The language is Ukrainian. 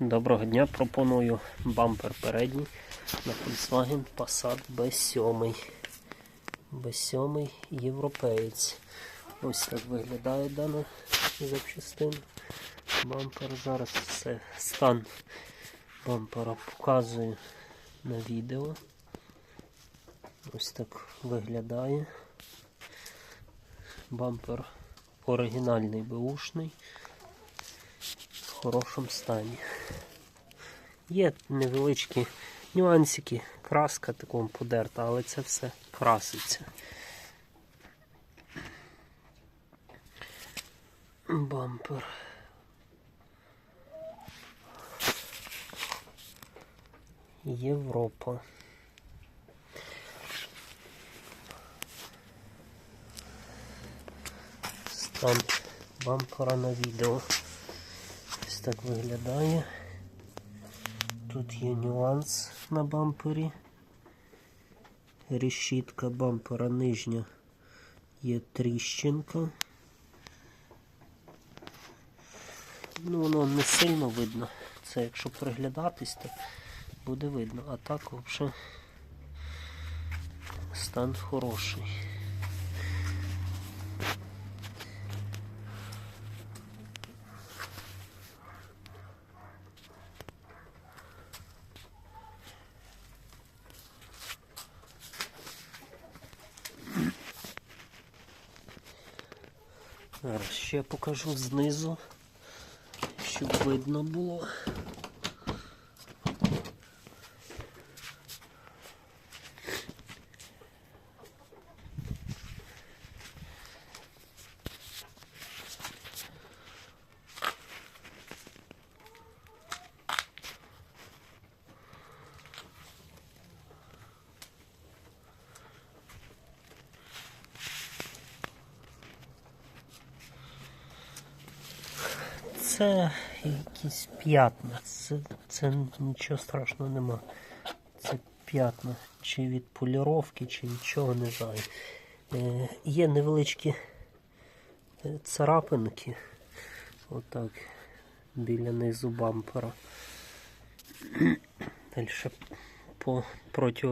Доброго дня. Пропоную бампер передній на Volkswagen Passat B7. B7 європеєць. Ось так виглядає дана запчастина. Бампер зараз все стан бампера показую на відео. Ось так виглядає. Бампер оригінальний беушний в хорошому стані. Є невеличкі нюансики, краска такому подерта, але це все краситься. Бампер. Європа. Стан бампера на відео. Ось так виглядає. Тут є нюанс на бампері. Решітка бампера нижня є тріщинка. Ну, воно не сильно видно. Це якщо приглядатись, то буде видно. А так взагалі стан хороший. Зараз ще покажу знизу, щоб видно було. Це якісь п'ятна. Це, це нічого страшного нема. Це п'ятна. Чи від поліровки, чи від чого, не знаю. Е, є невеличкі е, царапинки. Отак. Біля низу бампера. Далі по проти